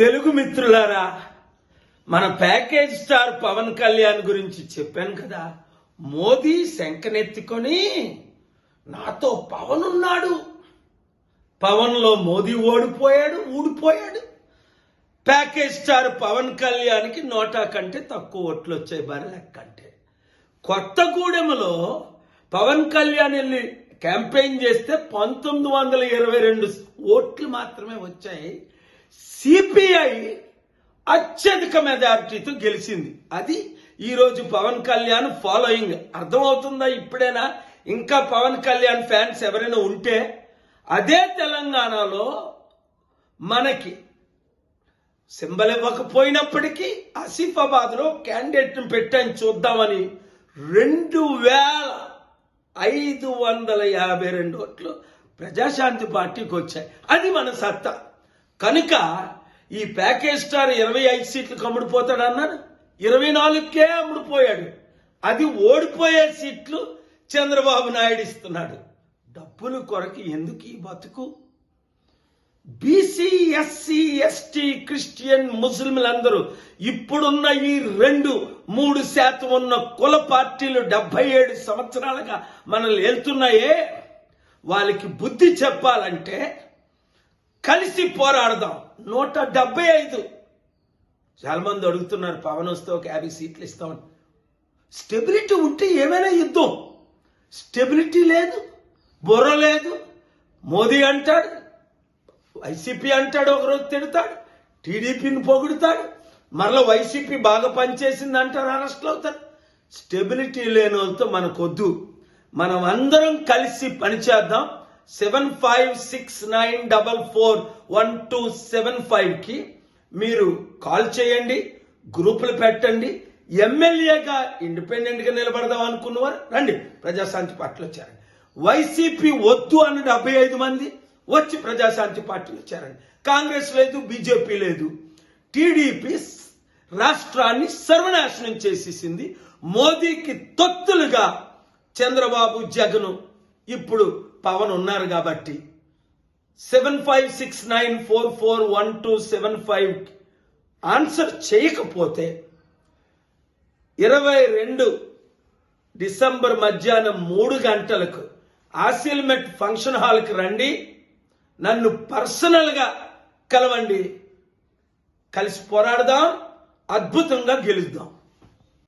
తెలుగు మిత్రులారా మన package star Pawan Kalyan గురించి చెప్పాను కదా. మోదీ శంకనెత్తుకొని నాతో పవన్ ఉన్నాడు పవన్లో మోదీ ఓడిపోయాడు ఊడిపోయాడు. ప్యాకేజ్ స్టార్ పవన్ కళ్యాణ్కి నోటా కంటే తక్కువ ఓట్లు వచ్చాయి బరిలెక్క కంటే. కొత్తగూడెంలో పవన్ కళ్యాణ్ వెళ్ళి క్యాంపెయిన్ చేస్తే పంతొమ్మిది వందల ఇరవై రెండు ఓట్లు మాత్రమే వచ్చాయి. సిపిఐ అత్యధిక మెజారిటీతో గెలిచింది. అది ఈరోజు పవన్ కళ్యాణ్ ఫాలోయింగ్. అర్థమవుతుందా ఇప్పుడైనా? ఇంకా పవన్ కళ్యాణ్ ఫ్యాన్స్ ఎవరైనా ఉంటే అదే తెలంగాణలో మనకి సింబల్ ఇవ్వకపోయినప్పటికీ ఆసిఫాబాద్లో క్యాండిడేట్ని పెట్టాను చూద్దామని రెండు వేల ఐదు వందల యాభై రెండు ఓట్లు ప్రజాశాంతి పార్టీకి వచ్చాయి. అది మన సత్తా. కనుక ఈ ప్యాకేజ్ స్టార్ ఇరవై ఐదు సీట్లకు అమ్ముడుపోతాడు అన్నాడు. ఇరవై నాలుగుకే అమ్ముడుపోయాడు. అది ఓడిపోయే సీట్లు చంద్రబాబు నాయుడు ఇస్తున్నాడు. డబ్బుల కొరకు ఎందుకు ఈ బతుకు? బీసీ ఎస్సీ ఎస్టీ క్రిస్టియన్ ముస్లింలందరూ ఇప్పుడున్న ఈ రెండు మూడు శాతం ఉన్న కుల పార్టీలు డెబ్బై ఏడు సంవత్సరాలుగా మనల్ని వెళ్తున్నాయే వాళ్ళకి బుద్ధి చెప్పాలంటే కలిసి పోరాడదాం. నూట డెబ్బై ఐదు. చాలా మంది అడుగుతున్నారు పవన్ వస్తే ఒక యాభై సీట్లు ఇస్తామని. స్టెబిలిటీ ఉంటే ఏమైనా యుద్ధం స్టెబిలిటీ లేదు బుర్ర లేదు. మోదీ అంటాడు వైసీపీ అంటాడు ఒకరోజు తిడతాడు టీడీపీని పొగుడుతాడు. మరలా వైసీపీ బాగా పనిచేసింది అంటారు అరెస్ట్లు అవుతారు స్టెబిలిటీ లేని వాళ్ళతో మనకొద్దు. మనం అందరం కలిసి పనిచేద్దాం. Seven five six nine double four one two seven ఫైవ్కి మీరు కాల్ చేయండి గ్రూపులు పెట్టండి ఎమ్మెల్యేగా ఇండిపెండెంట్గా నిలబడదాం అనుకున్నవారు రండి ప్రజాశాంతి పార్టీలో చేరండి. వైసీపీ వద్దు అన్న డెబ్బై ఐదు మంది వచ్చి ప్రజాశాంతి పార్టీలో చేరండి. కాంగ్రెస్ లేదు బీజేపీ లేదు. టీడీపీ రాష్ట్రాన్ని సర్వనాశనం చేసేసింది. మోదీకి తొత్తులుగా చంద్రబాబు జగను. ఇప్పుడు పవన్ ఉన్నారు కాబట్టి. Seven five six nine four four one two seven five answer చేయకపోతే ఇరవై రెండు డిసెంబర్ మధ్యాహ్నం మూడు గంటలకు ఆసిల్మెట్ ఫంక్షన్ హాల్కి రండి. నన్ను పర్సనల్గా కలవండి. కలిసి పోరాడదాం. అద్భుతంగా గెలుద్దాం.